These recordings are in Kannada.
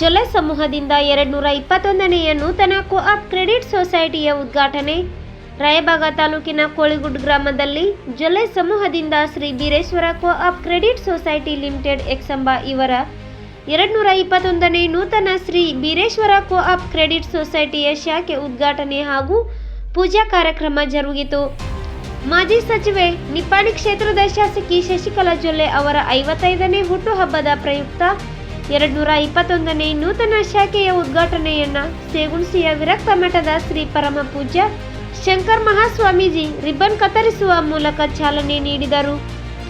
ಜೊಲೆ ಸಮೂಹದಿಂದ ಎರಡ್ನೂರ ಇಪ್ಪತ್ತೊಂದನೆಯ ನೂತನ ಕೋಆಪ್ ಕ್ರೆಡಿಟ್ ಸೊಸೈಟಿಯ ಉದ್ಘಾಟನೆ. ರಾಯಬಾಗ ತಾಲೂಕಿನ ಕೋಳಿಗುಡ್ ಗ್ರಾಮದಲ್ಲಿ ಜೊಲೆ ಸಮೂಹದಿಂದ Shri Bireshwara co-op credit society limited Eksamba ಇವರ ಎರಡ್ನೂರ ಇಪ್ಪತ್ತೊಂದನೇ ನೂತನ ಶ್ರೀ ಬೀರೇಶ್ವರ ಕೋಆಪ್ ಕ್ರೆಡಿಟ್ ಸೊಸೈಟಿಯ ಶಾಖೆ ಉದ್ಘಾಟನೆ ಹಾಗೂ ಪೂಜಾ ಕಾರ್ಯಕ್ರಮ ಜರುಗಿತು. ಮಾಜಿ ಸಚಿವೆ ನಿಪ್ಪಾಣಿ ಕ್ಷೇತ್ರದ ಶಾಸಕಿ ಶಶಿಕಲಾ ಜೊಲ್ಲೆ ಅವರ ಐವತ್ತೈದನೇ ಹುಟ್ಟುಹಬ್ಬದ ಪ್ರಯುಕ್ತ ಎರಡ್ನೂರ ಇಪ್ಪತ್ತೊಂದನೇ ನೂತನ ಶಾಖೆಯ ಉದ್ಘಾಟನೆಯನ್ನ ಸೇಗುಣಸಿಯ ವಿರಕ್ತ ಮಠದ ಶ್ರೀ ಪರಮ ಪೂಜ್ಯ ಶಂಕರ್ ಮಹಾಸ್ವಾಮೀಜಿ ರಿಬ್ಬನ್ ಕತ್ತರಿಸುವ ಮೂಲಕ ಚಾಲನೆ ನೀಡಿದರು.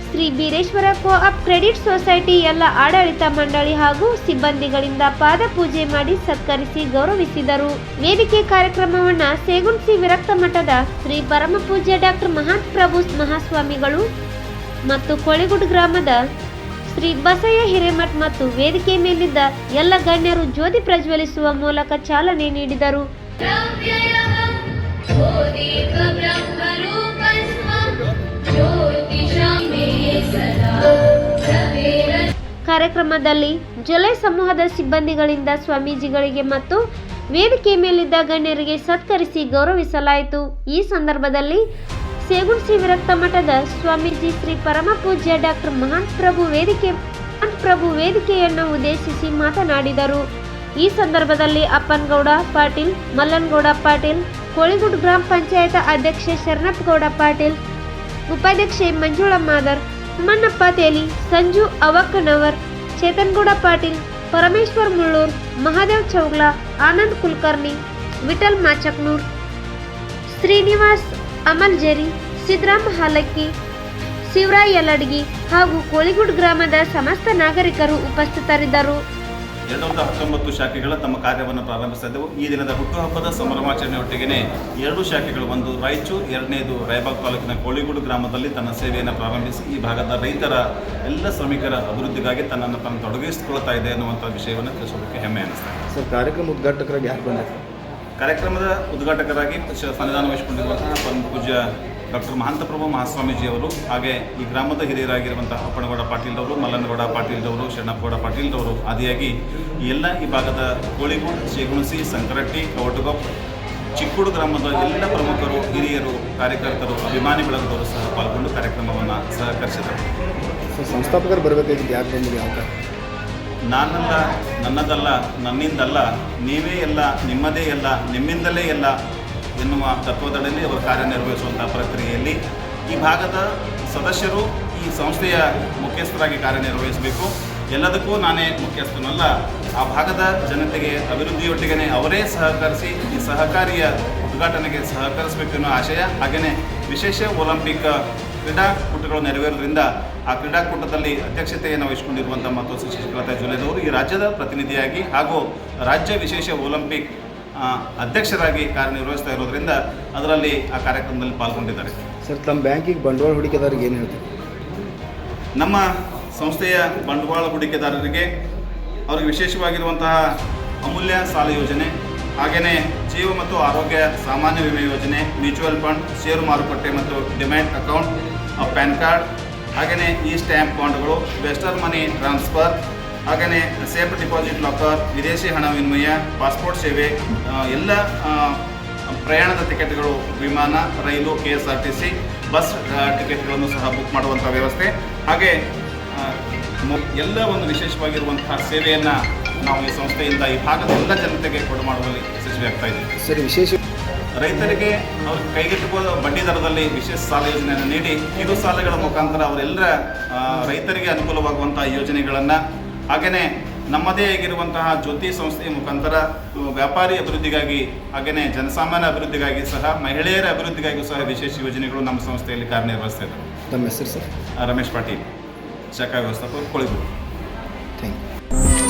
Shri Bireshwara co-op credit society ಎಲ್ಲ ಆಡಳಿತ ಮಂಡಳಿ ಹಾಗೂ ಸಿಬ್ಬಂದಿಗಳಿಂದ ಪಾದ ಪೂಜೆ ಮಾಡಿ ಸತ್ಕರಿಸಿ ಗೌರವಿಸಿದರು. ವೇದಿಕೆ ಕಾರ್ಯಕ್ರಮವನ್ನ ಸೇಗುಣಸಿ ವಿರಕ್ತ ಮಠದ ಶ್ರೀ ಪರಮ ಪೂಜ್ಯ ಡಾಕ್ಟರ್ ಮಹಾತ್ ಪ್ರಭು ಮಹಾಸ್ವಾಮಿಗಳು ಮತ್ತು ಕೊಳೆಗುಡ್ ಗ್ರಾಮದ ಶ್ರೀ ಬಸಯ್ಯ ಹಿರೇಮಠ್ ಮತ್ತು ವೇದಿಕೆ ಮೇಲಿದ್ದ ಎಲ್ಲ ಗಣ್ಯರು ಜ್ಯೋತಿ ಪ್ರಜ್ವಲಿಸುವ ಮೂಲಕ ಚಾಲನೆ ನೀಡಿದರು. ಕಾರ್ಯಕ್ರಮದಲ್ಲಿ ಜೊಲೆ ಸಮೂಹದ ಸಿಬ್ಬಂದಿಗಳಿಂದ ಸ್ವಾಮೀಜಿಗಳಿಗೆ ಮತ್ತು ವೇದಿಕೆ ಮೇಲಿದ್ದ ಗಣ್ಯರಿಗೆ ಸತ್ಕರಿಸಿ ಗೌರವಿಸಲಾಯಿತು. ಈ ಸಂದರ್ಭದಲ್ಲಿ ಸೇಗುಣಸಿ ವಿರಕ್ತ ಮಠದ ಸ್ವಾಮೀಜಿ ಶ್ರೀ ಪರಮ ಪೂಜ್ಯ ಡಾಕ್ಟರ್ ಮಹಾಂತ್ ಪ್ರಭು ವೇದಿಕೆ ಮಹಾಂತ್ ಪ್ರಭು ವೇದಿಕೆಯನ್ನು ಉದ್ದೇಶಿಸಿ ಮಾತನಾಡಿದರು. ಈ ಸಂದರ್ಭದಲ್ಲಿ ಅಪ್ಪನಗೌಡ ಪಾಟೀಲ್, ಮಲ್ಲನಗೌಡ ಪಾಟೀಲ್, ಕೋಳಿಗುಡ್ ಗ್ರಾಮ ಪಂಚಾಯತ್ ಅಧ್ಯಕ್ಷೆ ಶರಣಪ್ಪಗೌಡ ಪಾಟೀಲ್, ಉಪಾಧ್ಯಕ್ಷೆ ಮಂಜುಳ ಮಾದರ್ ಮಣ್ಣಪ್ಪ ತೇಲಿ, ಸಂಜು ಅವಕ್ಕನವರ್, ಚೇತನ್ಗೌಡ ಪಾಟೀಲ್, ಪರಮೇಶ್ವರ್ ಮುಳ್ಳೂರ್, ಮಹಾದೇವ್ ಚೌಗ್ಲಾ, ಆನಂದ್ ಕುಲಕರ್ಣಿ, ವಿಠಲ್ ಮಾಚಕ್ನೂರ್, ಶ್ರೀನಿವಾಸ್ ಅಮಲ್ಜೇರಿ ಸಿದ್ದರಾಮ ಹಾಲಕ್ಕಿ ಶಿವರಾಯ್ ಯಲಡ್ಗಿ ಹಾಗೂ ಕೋಳಿಗುಡ್ ಗ್ರಾಮದ ಸಮಸ್ತ ನಾಗರಿಕರು ಉಪಸ್ಥಿತರಿದ್ದರು. ಎರಡೂರ ಹತ್ತೊಂಬತ್ತು ಶಾಖೆಗಳ ತಮ್ಮ ಕಾರ್ಯವನ್ನು ಪ್ರಾರಂಭಿಸಿದ್ದೆವು. ಈ ದಿನದ ಹುಟ್ಟುಹಬ್ಬದ ಸಂಭ್ರಮಾಚರಣೆಯೊಟ್ಟಿಗೆ ಎರಡು ಶಾಖೆಗಳು ಒಂದು ರಾಯಚೂರು ಎರಡನೇದು ರಾಯಬಾಗ್ ತಾಲೂಕಿನ ಕೋಳಿಗೂಡು ಗ್ರಾಮದಲ್ಲಿ ತನ್ನ ಸೇವೆಯನ್ನು ಪ್ರಾರಂಭಿಸಿ ಈ ಭಾಗದ ರೈತರ ಎಲ್ಲ ಶ್ರಮಿಕರ ಅಭಿವೃದ್ಧಿಗಾಗಿ ತನ್ನನ್ನು ತಾನು ತೊಡಗಿಸಿಕೊಳ್ತಾ ಇದೆ ಅನ್ನುವಂಥ ವಿಷಯವನ್ನು ತಿಳಿಸೋದಕ್ಕೆ ಹೆಮ್ಮೆ ಅನ್ನಿಸ್ತಾರೆ ಸರ್ ಕಾರ್ಯಕ್ರಮ ಉದ್ಘಾಟಕರಾಗಿ ಯಾರು ಬಂದಿದ್ದಾರೆ? ಕಾರ್ಯಕ್ರಮದ ಉದ್ಘಾಟಕರಾಗಿ ಸನ್ನಿಧಾನ ವಹಿಸಿಕೊಂಡಿರುವಂತಹ ಪರಮ ಪೂಜ್ಯ ಡಾಕ್ಟರ್ ಮಹಾಂತಪ್ರಭು ಮಹಾಸ್ವಾಮೀಜಿಯವರು ಹಾಗೆ ಈ ಗ್ರಾಮದ ಹಿರಿಯರಾಗಿರುವಂತಹ ಅಪ್ಪನಗೌಡ ಪಾಟೀಲ್ರವರು, ಮಲ್ಲನಗೌಡ ಪಾಟೀಲ್ರವರು, ಶರಣಪ್ಪಗೌಡ ಪಾಟೀಲ್ರವರು ಆದಿಯಾಗಿ ಎಲ್ಲ ಈ ಭಾಗದ ಕೋಳಿಗೂಡು ಶೇಗುಣಸಿ ಸಂಕರಟ್ಟಿ ಕವಟಗೊಪ್ಪ ಚಿಕ್ಕೂಡು ಗ್ರಾಮದ ಎಲ್ಲ ಪ್ರಮುಖರು, ಹಿರಿಯರು, ಕಾರ್ಯಕರ್ತರು ಅಭಿಮಾನಿ ಬಳಗದವರು ಸಹ ಪಾಲ್ಗೊಂಡು ಕಾರ್ಯಕ್ರಮವನ್ನು ಸಹಕರಿಸಿದರು ಸಂಸ್ಥಾಪಕರು ಬರಬೇಕಾಗಿದ್ದು ಯಾಕೆ ಬಂದಿದೆ ಕಾರಣ? ನಾನಲ್ಲ ನನ್ನದಲ್ಲ, ನನ್ನಿಂದಲ್ಲ, ನೀವೇ ಎಲ್ಲ, ನಿಮ್ಮದೇ ಎಲ್ಲ, ನಿಮ್ಮಿಂದಲೇ ಎಲ್ಲ ಎನ್ನುವ ತತ್ವದಡಿಯಲ್ಲಿ ಅವರು ಕಾರ್ಯನಿರ್ವಹಿಸುವಂಥ ಪ್ರಕ್ರಿಯೆಯಲ್ಲಿ ಈ ಭಾಗದ ಸದಸ್ಯರು ಈ ಸಂಸ್ಥೆಯ ಮುಖ್ಯಸ್ಥರಾಗಿ ಕಾರ್ಯನಿರ್ವಹಿಸಬೇಕು. ಎಲ್ಲದಕ್ಕೂ ನಾನೇ ಮುಖ್ಯಸ್ಥನಲ್ಲ. ಆ ಭಾಗದ ಜನತೆಗೆ ಅಭಿವೃದ್ಧಿಯೊಟ್ಟಿಗೆ ಅವರೇ ಸಹಕರಿಸಿ ಈ ಸಹಕಾರಿಯ ಉದ್ಘಾಟನೆಗೆ ಸಹಕರಿಸಬೇಕು ಎನ್ನುವ ಆಶಯ. ಹಾಗೆಯೇ ವಿಶೇಷ ಒಲಿಂಪಿಕ್ ಕ್ರೀಡಾಕೂಟಗಳು ನೆರವೇರೋದ್ರಿಂದ ಆ ಕ್ರೀಡಾಕೂಟದಲ್ಲಿ ಅಧ್ಯಕ್ಷತೆಯನ್ನು ವಹಿಸಿಕೊಂಡಿರುವಂಥ ಮತ್ತು ಶಶಿಕಲತಾ ಜುಲೆದವರು ಈ ರಾಜ್ಯದ ಪ್ರತಿನಿಧಿಯಾಗಿ ಹಾಗೂ ರಾಜ್ಯ ವಿಶೇಷ ಒಲಿಂಪಿಕ್ ಅಧ್ಯಕ್ಷರಾಗಿ ಕಾರ್ಯನಿರ್ವಹಿಸ್ತಾ ಇರೋದ್ರಿಂದ ಅದರಲ್ಲಿ ಆ ಕಾರ್ಯಕ್ರಮದಲ್ಲಿ ಪಾಲ್ಗೊಂಡಿದ್ದಾರೆ. ಸರ್ ತಮ್ಮ ಬ್ಯಾಂಕಿಗೆ ಬಂಡವಾಳ ಹೂಡಿಕೆದಾರರಿಗೆ ಏನು ಹೇಳ್ತೀವಿ ನಮ್ಮ ಸಂಸ್ಥೆಯ ಬಂಡವಾಳ ಹೂಡಿಕೆದಾರರಿಗೆ ಅವರಿಗೆ ವಿಶೇಷವಾಗಿರುವಂತಹ ಅಮೂಲ್ಯ ಸಾಲ ಯೋಜನೆ ಹಾಗೆಯೇ ಜೀವ ಮತ್ತು ಆರೋಗ್ಯ ಸಾಮಾನ್ಯ ವಿಮೆ ಯೋಜನೆ, ಮ್ಯೂಚುವಲ್ ಫಂಡ್, ಷೇರು ಮಾರುಕಟ್ಟೆ ಮತ್ತು ಡಿಮ್ಯಾಂಡ್ ಅಕೌಂಟ್ ಪ್ಯಾನ್ ಕಾರ್ಡ್ ಹಾಗೆಯೇ ಈ ಸ್ಟ್ಯಾಂಪ್ ಬಾಂಡ್ಗಳು ವೆಸ್ಟರ್ನ್ ಮನಿ ಟ್ರಾನ್ಸ್ಫರ್ ಹಾಗೆಯೇ ಸೇಫ್ ಡಿಪಾಸಿಟ್ ಲಾಕರ್, ವಿದೇಶಿ ಹಣ ವಿನಿಮಯ, ಪಾಸ್ಪೋರ್ಟ್ ಸೇವೆ ಎಲ್ಲ ಪ್ರಯಾಣದ ಟಿಕೆಟ್ಗಳು, ವಿಮಾನ, ರೈಲು K S R T C bus ಟಿಕೆಟ್ಗಳನ್ನು ಸಹ ಬುಕ್ ಮಾಡುವಂಥ ವ್ಯವಸ್ಥೆ. ಹಾಗೆ ಎಲ್ಲ ಒಂದು ವಿಶೇಷವಾಗಿರುವಂತಹ ಸೇವೆಯನ್ನು ನಾವು ಈ ಸಂಸ್ಥೆಯಿಂದ ಈ ಭಾಗದ ಎಲ್ಲ ಜನತೆಗೆ ಕೊಡು ಮಾಡುವಲ್ಲಿ ಯಶಸ್ವಿಯಾಗ್ತಾ ಇದೆ ಸರ್ ವಿಶೇಷ ರೈತರಿಗೆ ಅವ್ರ ಕೈಗೆಟುಕುವ ಬಡ್ಡಿ ದರದಲ್ಲಿ ವಿಶೇಷ ಸಾಲ ಯೋಜನೆಯನ್ನು ನೀಡಿ ಕಿರು ಸಾಲಗಳ ಮುಖಾಂತರ ಅವರೆಲ್ಲರ ರೈತರಿಗೆ ಅನುಕೂಲವಾಗುವಂತಹ ಯೋಜನೆಗಳನ್ನು ಹಾಗೆಯೇ ನಮ್ಮದೇ ಆಗಿರುವಂತಹ ಜ್ಯೋತಿ ಸಂಸ್ಥೆಯ ಮುಖಾಂತರ ವ್ಯಾಪಾರಿ ಅಭಿವೃದ್ಧಿಗಾಗಿ ಹಾಗೆಯೇ ಜನಸಾಮಾನ್ಯ ಅಭಿವೃದ್ಧಿಗಾಗಿ ಸಹ ಮಹಿಳೆಯರ ಅಭಿವೃದ್ಧಿಗಾಗಿಯೂ ಸಹ ವಿಶೇಷ ಯೋಜನೆಗಳು ನಮ್ಮ ಸಂಸ್ಥೆಯಲ್ಲಿ ಕಾರ್ಯನಿರ್ವಹಿಸ್ತಾ ಇದ್ದಾವೆ. ತಮ್ಮ ಹೆಸರು ಸರ್? ರಮೇಶ್ ಪಾಟೀಲ್ ಶಾಖಾ ವ್ಯವಸ್ಥಾಪಕರು ಕೊಳಿಗೂರು ಥ್ಯಾಂಕ್ ಯು.